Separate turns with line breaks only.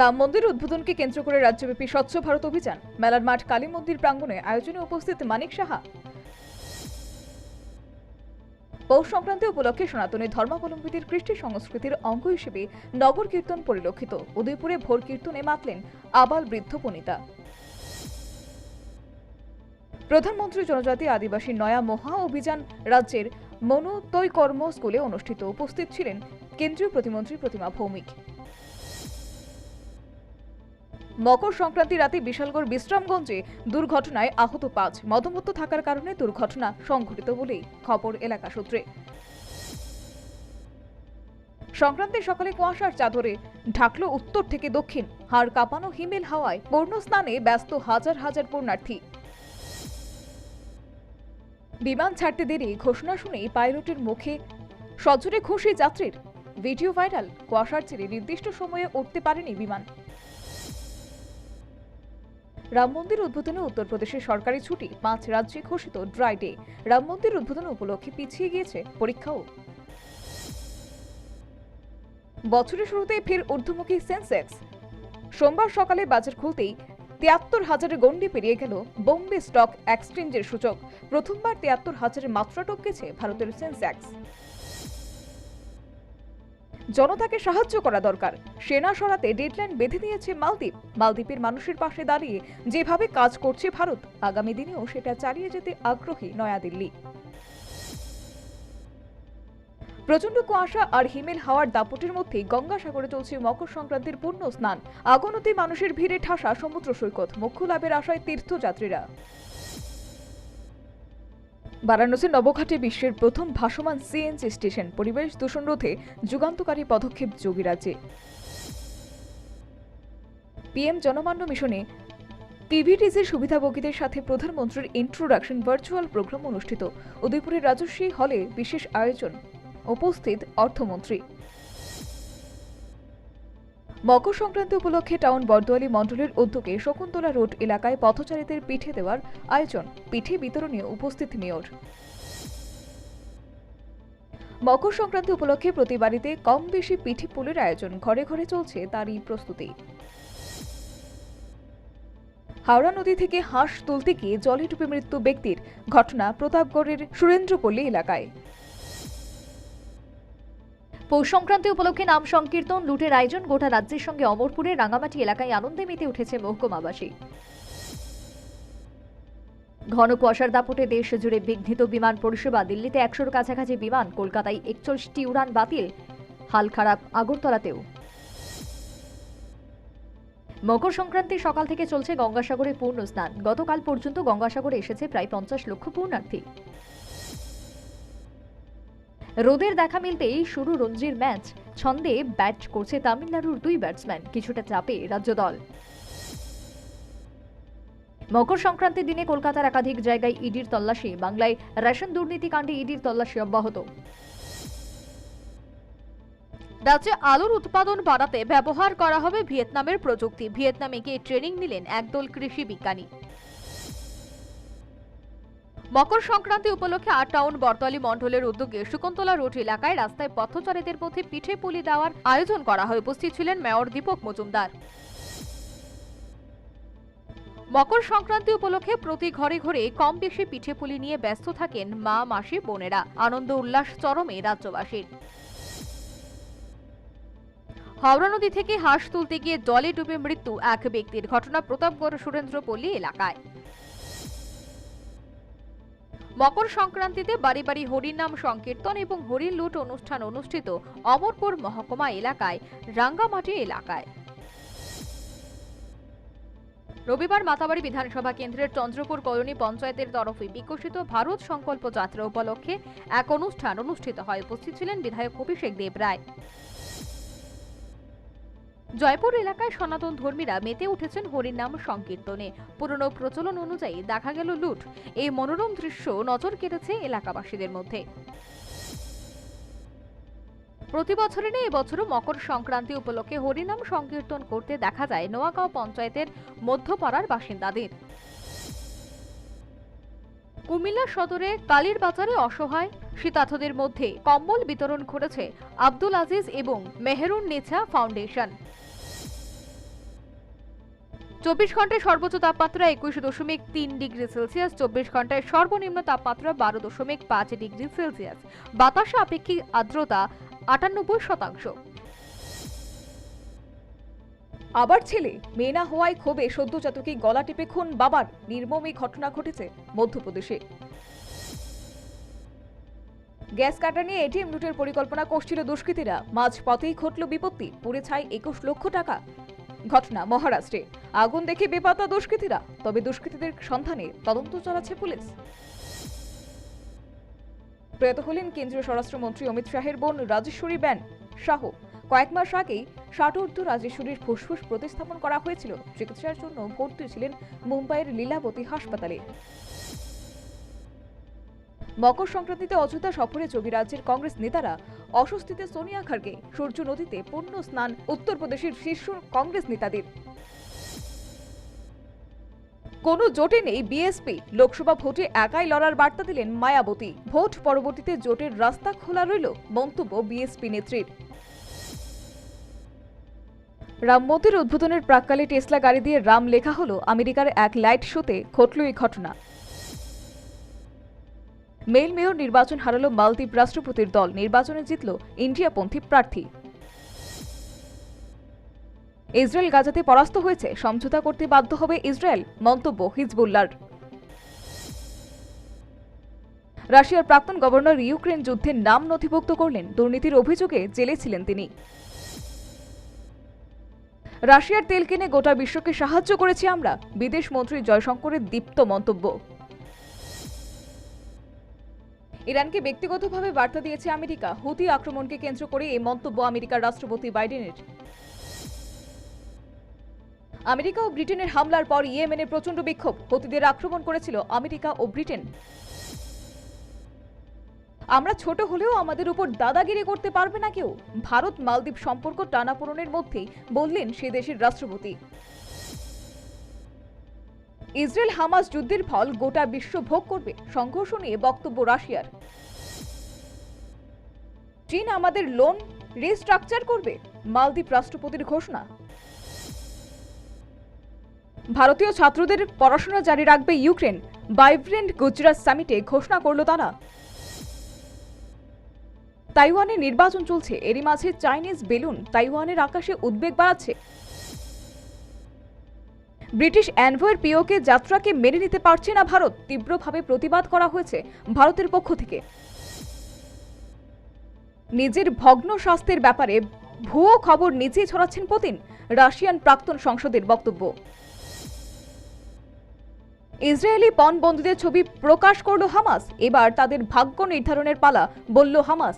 রাম মন্দির উদ্বোধনকে কেন্দ্র করে রাজ্যব্যাপী স্বচ্ছ ভারত অভিযান। মেলার মাঠ কালী মন্দির প্রাঙ্গণে আয়োজনে উপস্থিত মানিক সাহা। পৌষ সংক্রান্তি উপলক্ষে সনাতনী ধর্মাবলম্বীদের কৃষ্টি সংস্কৃতির অঙ্গ হিসেবে নগর কীর্তন পরিলক্ষিত। উদয়পুরে ভোর কীর্তনে মাতলেন আবাল বৃদ্ধ পণিতা প্রধানমন্ত্রী জনজাতি আদিবাসী নয়া মহা অভিযান রাজ্যের মনোতৈকর্ম স্কুলে অনুষ্ঠিত। উপস্থিত ছিলেন কেন্দ্রীয় প্রতিমন্ত্রী প্রতিমা ভৌমিক। মকর সংক্রান্তি রাতে বিশালগড় বিশ্রামগঞ্জে দুর্ঘটনায় আহত পাঁচ। মদমত্ত থাকার কারণে দুর্ঘটনা সংঘটিত বলেই খবর এলাকা সূত্রে। সংক্রান্তির সকালে কুয়াশার চাদরে ঢাকলো উত্তর থেকে দক্ষিণ। হাড় কাঁপানো হিমেল হাওয়ায় পূর্ণ স্নানে ব্যস্ত হাজার হাজার পূর্ণার্থী বিমান ছাড়তে দেরি ঘোষণা শুনেই পাইলটের মুখে সজোরে খুশি যাত্রীর। Video viral. কুয়াশার জেরে নির্দিষ্ট সময়ে উঠতে পারেনি বিমান। রাম মন্দির উদ্বোধনে উত্তরপ্রদেশের সরকারি ছুটি, পাঁচ রাজ্যে ঘোষিত ড্রাই ডে। রাম মন্দির উদ্বোধন উপলক্ষে পিছিয়ে গিয়েছে পরীক্ষাও। বছরের শুরুতেই ফের ঊর্ধ্বমুখী সেন্সেক্স। সোমবার সকালে বাজার খুলতেই তিয়াত্তর হাজারের গণ্ডি পেরিয়ে গেল বোম্বে স্টক এক্সচেঞ্জের সূচক। প্রথমবার তিয়াত্তর হাজারের মাত্রা টপকেছে ভারতের সেন্সেক্স। জনতাকে সাহায্য করা দরকার। সেনা সরাতে ডেডলাইন বেঁধে দিয়েছে মালদ্বীপ। মালদ্বীপের মানুষের পাশে দাঁড়িয়ে যেভাবে কাজ করছে ভারত, আগামী দিনেও সেটা চালিয়ে যেতে আগ্রহী নয়াদিল্লি। প্রচণ্ড কুয়াশা আর হিমেল হাওয়ার দাপটের মধ্যেই গঙ্গাসাগরে চলছে মকর সংক্রান্তির পূর্ণ স্নান। আগনতি মানুষের ভিড়ে ঠাসা সমুদ্র সৈকত। মোক্ষ লাভের আশায় তীর্থযাত্রীরা। বারাণসীর নবঘাটে বিশ্বের প্রথম ভাসমান সিএনজি স্টেশন। পরিবেশ দূষণ রোধে যুগান্তকারী পদক্ষেপ যোগীরাজ্যে পিএম জনমান্য মিশনে পিভিটিসির সুবিধাভোগীদের সাথে প্রধানমন্ত্রীর ইন্ট্রোডাকশন ভার্চুয়াল প্রোগ্রাম অনুষ্ঠিত। উদয়পুরের রাজস্বী হলে বিশেষ আয়োজন। উপস্থিত অর্থমন্ত্রী। মকর সংক্রান্তি উপলক্ষে টাউন বরদোয়ালি মণ্ডলের উদ্যোগে শকুন্তলা রোড এলাকায় পথচারীদের পিঠে দেওয়ার আয়োজন, পিঠে বিতরণে উপস্থিত মেয়র। মকর সংক্রান্তি উপলক্ষে প্রতি বাড়িতে কম বেশি পিঠে পুলের আয়োজন ঘরে ঘরে চলছে তারই প্রস্তুতি। হাওড়া নদী থেকে হাঁস তুলতে গিয়ে জলে ডুবে মৃত্যু ব্যক্তির ঘটনা প্রতাপগড়ের সুরেন্দ্রপল্লী এলাকায়।
পৌষ সংক্রান্তি উপলক্ষে নাম সংকীর্তন, লুটের আয়োজন গোটা রাজ্যের সঙ্গে অমরপুরের রাঙামাটি এলাকায় আনন্দে মেতে উঠেছে মহকুমাবাসী ঘন কুয়াশার দাপটে দেশ জুড়ে বিঘ্নিত বিমান পরিষেবা, দিল্লিতে একশোর কাছাকাছি বিমান, কলকাতায় একচল্লিশটি উড়ান বাতিল, হাল খারাপ আগরতলাতেও। মকর সংক্রান্তি সকাল থেকে চলছে গঙ্গাসাগরে পূর্ণ স্নান। গতকাল পর্যন্ত গঙ্গাসাগরে এসেছে প্রায় পঞ্চাশ লক্ষ পূর্ণার্থী। রোদের দেখা মিলতেই শুরু রঞ্জির ম্যাচ। ছন্দে ব্যাট করছে তামিলনাড়ুর দুই ব্যাটসম্যান, কিছুটা চাপে রাজ্য দল। মকর সংক্রান্তির দিনে কলকাতার একাধিক জায়গায় ইডির তল্লাশি, বাংলায় রেশন দুর্নীতি কাণ্ডে ইডির তল্লাশি অব্যাহত।
রাজ্যে আলুর উৎপাদন বাড়াতে ব্যবহার করা হবে ভিয়েতনামের প্রযুক্তি। ভিয়েতনামে গিয়ে ট্রেনিং নিলেন একদল কৃষি বিজ্ঞানী। মকর সংক্রান্তি উপলক্ষে আট টাউন বরতলি মণ্ডলের উদ্যোগে শকুন্তলা রোড এলাকায় রাস্তায় পথচারীদের মধ্যে পিঠে পুলি দেওয়ার আয়োজন করা হয়। উপস্থিত ছিলেন মেয়র দীপক মজুমদার। মকর সংক্রান্তি উপলক্ষে প্রতি ঘরে ঘরে কম বেশি পিঠে পুলি নিয়ে ব্যস্ত থাকেন মা, মাসি, বোনেরা। আনন্দ উল্লাস চরমে রাজ্যবাসীর। হাওড়া নদী থেকে হাঁস তুলতে গিয়ে জলে ডুবে মৃত্যু এক ব্যক্তির। ঘটনা প্রতাপগড় সুরেন্দ্রপল্লী এলাকায়। মকর সংক্রান্তিতে বাড়ি বাড়ি হরির নাম সংকীর্তন এবং হরিণ লুট অনুষ্ঠান অনুষ্ঠিত অমরপুর মহকুমা এলাকায়, রাঙ্গামাটি এলাকায়। রবিবার মাতাবাড়ি বিধানসভা কেন্দ্রের চন্দ্রপুর কলোনি পঞ্চায়েতের তরফে বিকশিত ভারত সংকল্প যাত্রা উপলক্ষে এক অনুষ্ঠান অনুষ্ঠিত হয়। উপস্থিত ছিলেন বিধায়ক অভিষেক দেব রায় জয়পুর এলাকায় সনাতন ধর্মীরা মেতে উঠেছেন হরিনাম সংকীর্তনে। পুরনো প্রচলন অনুযায়ী দেখা গেল লুট। এই মনোরম দৃশ্য নজর কেটেছে এলাকাবাসীদের মধ্যে। প্রতি বছরের ন্যায় এবছরও মকর সংক্রান্তি উপলক্ষে হরিনাম সংকীর্তন করতে দেখা যায় নোয়াগাঁও পঞ্চায়েতের মধ্যপাড়ার বাসিন্দাদের। কুমিল্লা সদরে কালীর বাজারে অসহায় শীতার্থদের মধ্যে কম্বল বিতরণ করেছে আব্দুল আজিজ এবং মেহেরুন নেছা ফাউন্ডেশন। চব্বিশ ঘন্টায় সর্বোচ্চ তাপমাত্রা একুশ দশমিক তিন ডিগ্রি সেলসিয়াস, চব্বিশ ঘন্টায় সর্বনিম্ন তাপমাত্রা বারো দশমিক পাঁচ ডিগ্রি সেলসিয়াস। বাতাসে আপেক্ষিক আর্দ্রতা আটানব্বই শতাংশ।
আবার ছেলে, মেয়ে না হওয়ায় ক্ষোভে সদ্যজাতকে গলা টিপে খুন বাবার নির্মম ঘটনা ঘটেছে মধ্যপ্রদেশে। গ্যাস কাটা নিয়ে এটিএম লুটের পরিকল্পনা করছিল দুষ্কৃতীরা। মাঝ পথেই ঘটল বিপত্তি, পুড়ে ছাই একুশ লক্ষ টাকা। ঘটনা মহারাষ্ট্রে। আগুন দেখে বেপাতা দুষ্কৃতীরা, তবে দুষ্কৃতীদের সন্ধানে তদন্ত চালাচ্ছে পুলিশ। প্রয়াত হলেন কেন্দ্রীয় স্বরাষ্ট্রমন্ত্রী অমিত শাহের বোন রাজেশ্বরী ব্যান শাহ। কয়েক মাস আগেই ষাটোর্ধ রাজেশ্বরীর ফুসফুস প্রতিস্থাপন করা হয়েছিল। চিকিৎসার জন্য ভর্তি ছিলেন মুম্বাইয়ের লীলাবতী হাসপাতালে। মকর সংক্রান্তিতে অযোধ্যা সফরে যোগী রাজ্যের কংগ্রেস নেতারা, অস্বস্তিতে সোনিয়া খার্গে সূর্য নদীতে পূর্ণ স্নান উত্তরপ্রদেশের শীর্ষ কংগ্রেস নেতাদের। কোনো জোটে নেই বিএসপি। লোকসভা ভোটে একাই লড়ার বার্তা দিলেন মায়াবতী। ভোট পরবর্তীতে জোটের রাস্তা খোলা রইল মন্তব্য বিএসপি নেত্রীর। রাম মন্দির উদ্বোধনের প্রাককালে টেসলা গাড়ি দিয়ে রাম লেখা হলো, আমেরিকার এক লাইট শোতে ঘটল এই ঘটনা। মেল মেয়র নির্বাচন হারালো মালদ্বীপ রাষ্ট্রপতির দল। নির্বাচনে জিতল ইন্ডিয়াপন্থী প্রার্থী। ইসরায়েল গাজাতে পরাস্ত হয়েছে। সমঝোতা করতে বাধ্য হবে ইসরায়েল, মন্তব্য হিজবুল্লার রাশিয়ার প্রাক্তন গভর্নর ইউক্রেন যুদ্ধের নাম নথিভুক্ত করলেন। দুর্নীতির অভিযোগে জেলে ছিলেন তিনি। রাশিয়ার তেল কিনে গোটা বিশ্বকে সাহায্য করেছি আমরা। বিদেশ মন্ত্রী জয়শঙ্করের দীপ্ত মন্তব্য। ইরানকে ব্যক্তিগতভাবে বার্তা দিয়েছে আমেরিকা। হুতি আক্রমণকে কেন্দ্র করে এই মন্তব্য আমেরিকার রাষ্ট্রপতি বাইডেনের। আমেরিকা ও ব্রিটেনের হামলার পর ইয়েমেনে প্রচণ্ড বিক্ষোভ। হুতিদের আক্রমণ করেছিল আমেরিকা ও ব্রিটেন। আমরা ছোট হলেও আমাদের উপর দাদাগিরি করতে পারবে না কেউ। ভারত মালদ্বীপ সম্পর্ক টানাপোড়েনের মধ্যেই বললেন সে দেশের রাষ্ট্রপতি। ইসরায়েল হামাস যুদ্ধের ফল গোটা বিশ্ব ভোগ করবে, সংঘর্ষ নিয়ে বক্তব্য রাশিয়ার। চীন আমাদের লোন রিস্ট্রাকচার করবে, মালদ্বীপ রাষ্ট্রপতির ঘোষণা। ভারতীয় ছাত্রদের পড়াশোনা জারি রাখবে ইউক্রেন, ভাইব্রেন্ট গুজরাট সামিটে ঘোষণা করল তারা। তাইওয়ানে নির্বাচন চলছে, এরই মাঝে চাইনিজ বেলুন তাইওয়ানের আকাশে উদ্বেগ বাড়াচ্ছে। ব্রিটিশ অ্যানভয়ের পিওকে যাত্রাকে মেনে নিতে পারছে না ভারত, তীব্রভাবে প্রতিবাদ করা হয়েছে ভারতের পক্ষ থেকে। নিজের ভগ্ন স্বাস্থ্যের ব্যাপারে ভুয়ো খবর নিজেই ছড়াচ্ছেন পুতিন, রাশিয়ান প্রাক্তন সংসদের বক্তব্য। ইসরায়েলি পণ বন্দীদের ছবি প্রকাশ করল হামাস, এবার তাদের ভাগ্য নির্ধারণের পালা বলল হামাস।